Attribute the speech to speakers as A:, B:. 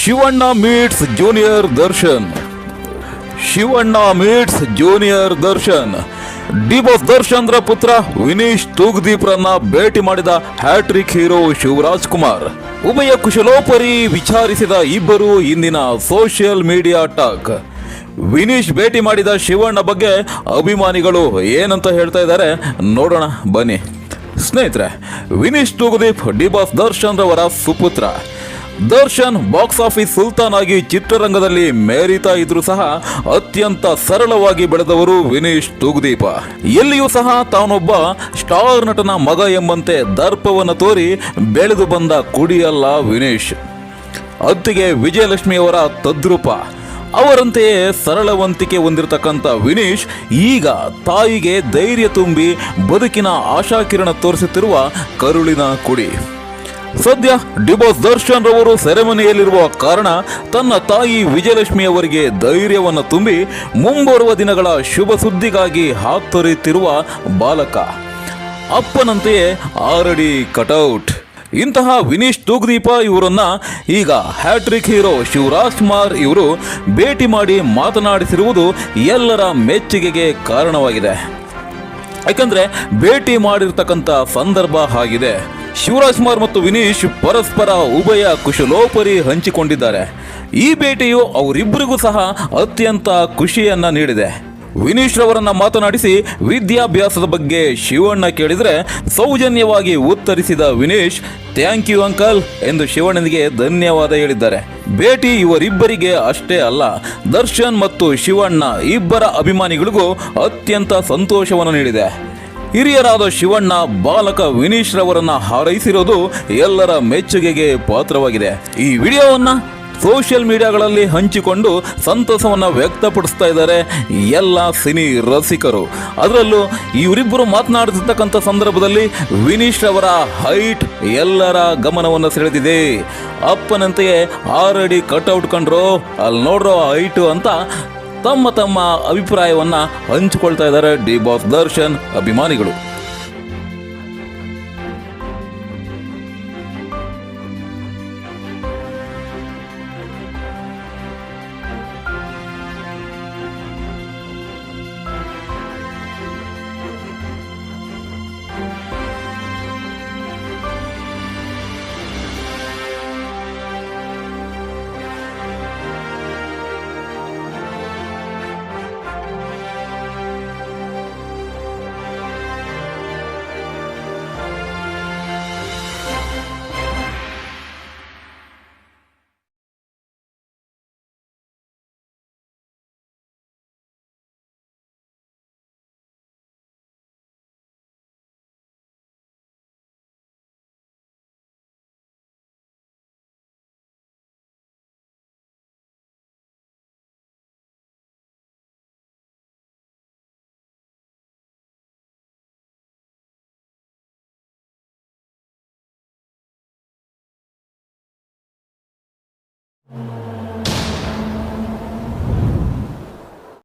A: Shivanna meets junior Darshan. Shivanna meets junior Darshan. D Boss ದರ್ಶನ್ರ ಪುತ್ರ ವಿನೀಶ್ ತೂಗ್ದೀಪ್ರನ್ನ ಭೇಟಿ ಮಾಡಿದ hat trick hero Shivraj Kumar. ಉಭಯ ಕುಶಲೋಪರಿ ವಿಚಾರಿಸಿದ ಇಬ್ಬರು ಇಂದಿನ ಸೋಷಿಯಲ್ ಮೀಡಿಯಾ ಟಾಕ್ ವಿನೀಶ್ ಭೇಟಿ ಮಾಡಿದ ಶಿವಣ್ಣ ಬಗ್ಗೆ ಅಭಿಮಾನಿಗಳು ಏನಂತ ಹೇಳ್ತಾ ಇದ್ದಾರೆ ನೋಡೋಣ, ಬನ್ನಿ. ಸ್ನೇಹಿತರೆ ವಿನೀಶ್ ತೂಗುದೀಪ್ ಡಿಬಾಸ್ ದರ್ಶನ್ ರವರ ಸುಪುತ್ರ. ದರ್ಶನ್, ಬಾಕ್ಸ್ ಆಫೀಸ್ ಸುಲ್ತಾನ್ ಆಗಿ ಚಿತ್ರರಂಗದಲ್ಲಿ ಮೇರಿತಾ ಇದ್ರು ಸಹ ಅತ್ಯಂತ ಸರಳವಾಗಿ ಬೆಳೆದವರು ವಿನೀಶ್ ತೂಗುದೀಪ. ಎಲ್ಲಿಯೂ ಸಹ ತಾನೊಬ್ಬ ಸ್ಟಾರ್ ನಟನ ಮಗ ಎಂಬಂತೆ ದರ್ಪವನ್ನು ತೋರಿ ಬೆಳೆದು ಬಂದ ಕುಡಿಯಲ್ಲ ವಿನೀಶ್. ಅತ್ತಿಗೆ ವಿಜಯಲಕ್ಷ್ಮಿಯವರ ತದ್ರೂಪ. ಅವರಂತೆಯೇ ಸರಳವಂತಿಕೆ ಹೊಂದಿರತಕ್ಕಂಥ ವಿನೀಶ್ ಈಗ ತಾಯಿಗೆ ಧೈರ್ಯ ತುಂಬಿ ಬದುಕಿನ ಆಶಾಕಿರಣ ತೋರಿಸುತ್ತಿರುವ ಕರುಳಿನ ಕುಡಿ. ಸದ್ಯ ಡಿಬೋಸ್ ದರ್ಶನ್ ರವರು ಸೆರೆಮನೆಯಲ್ಲಿರುವ ಕಾರಣ ತನ್ನ ತಾಯಿ ವಿಜಯಲಕ್ಷ್ಮಿ ಅವರಿಗೆ ಧೈರ್ಯವನ್ನು ತುಂಬಿ ಮುಂಬರುವ ದಿನಗಳ ಶುಭ ಸುದ್ದಿಗಾಗಿ ಹಾತೊರೆಯುತ್ತಿರುವ ಬಾಲಕ. ಅಪ್ಪನಂತೆಯೇ ಆರಡಿ ಕಟೌಟ್. ಇಂತಹ ವಿನೀಶ್ ತೂಗ್ದೀಪ ಇವರನ್ನ ಈಗ ಹ್ಯಾಟ್ರಿಕ್ ಹೀರೋ ಶಿವರಾಜ್ ಕುಮಾರ್ ಇವರು ಭೇಟಿ ಮಾಡಿ ಮಾತನಾಡಿಸಿರುವುದು ಎಲ್ಲರ ಮೆಚ್ಚುಗೆಗೆ ಕಾರಣವಾಗಿದೆ. ಯಾಕಂದರೆ ಭೇಟಿ ಮಾಡಿರ್ತಕ್ಕಂಥ ಸಂದರ್ಭ ಆಗಿದೆ. ಶಿವರಾಜ್ ಕುಮಾರ್ ಮತ್ತು ವಿನೀಶ್ ಪರಸ್ಪರ ಉಭಯ ಕುಶಲೋಪರಿ ಹಂಚಿಕೊಂಡಿದ್ದಾರೆ. ಈ ಭೇಟಿಯು ಅವರಿಬ್ಬರಿಗೂ ಸಹ ಅತ್ಯಂತ ಖುಷಿಯನ್ನ ನೀಡಿದೆ. ವಿನೀಶ್ ರವರನ್ನ ಮಾತನಾಡಿಸಿ ವಿದ್ಯಾಭ್ಯಾಸದ ಬಗ್ಗೆ ಶಿವಣ್ಣ ಕೇಳಿದರೆ ಸೌಜನ್ಯವಾಗಿ ಉತ್ತರಿಸಿದ ವಿನೀಶ್ ಥ್ಯಾಂಕ್ ಯು ಅಂಕಲ್ ಎಂದು ಶಿವಣ್ಣನಿಗೆ ಧನ್ಯವಾದ ಹೇಳಿದ್ದಾರೆ. ಭೇಟಿ ಇವರಿಬ್ಬರಿಗೆ ಅಷ್ಟೇ ಅಲ್ಲ, ದರ್ಶನ್ ಮತ್ತು ಶಿವಣ್ಣ ಇಬ್ಬರ ಅಭಿಮಾನಿಗಳಿಗೂ ಅತ್ಯಂತ ಸಂತೋಷವನ್ನು ನೀಡಿದೆ. ಹಿರಿಯರಾದ ಶಿವಣ್ಣ ಬಾಲಕ ವಿನೀಶ್ ರವರನ್ನ ಹಾರೈಸಿರೋದು ಎಲ್ಲರ ಮೆಚ್ಚುಗೆಗೆ ಪಾತ್ರವಾಗಿದೆ. ಈ ವಿಡಿಯೋವನ್ನ ಸೋಷಿಯಲ್ ಮೀಡಿಯಾಗಳಲ್ಲಿ ಹಂಚಿಕೊಂಡು ಸಂತಸವನ್ನು ವ್ಯಕ್ತಪಡಿಸ್ತಾ ಇದ್ದಾರೆ ಎಲ್ಲ ಸಿನಿ ರಸಿಕರು. ಅದರಲ್ಲೂ ಇವರಿಬ್ಬರು ಮಾತನಾಡುತ್ತಿರ್ತಕ್ಕಂಥ ಸಂದರ್ಭದಲ್ಲಿ ವಿನೀಶ್ ಅವರ ಹೈಟ್ ಎಲ್ಲರ ಗಮನವನ್ನು ಸೆಳೆದಿದೆ. ಅಪ್ಪನಂತೆಯೇ ಆಲ್ರೆಡಿ ಕಟ್ಔಟ್ ಕಂಡ್ರೋ, ಅಲ್ಲಿ ನೋಡ್ರೋ ಹೈಟು ಅಂತ ತಮ್ಮ ತಮ್ಮ ಅಭಿಪ್ರಾಯವನ್ನ ಹಂಚಿಕೊಳ್ತಾ ಇದ್ದಾರೆ ಡಿ ಬಾಸ್ ದರ್ಶನ್ ಅಭಿಮಾನಿಗಳು. you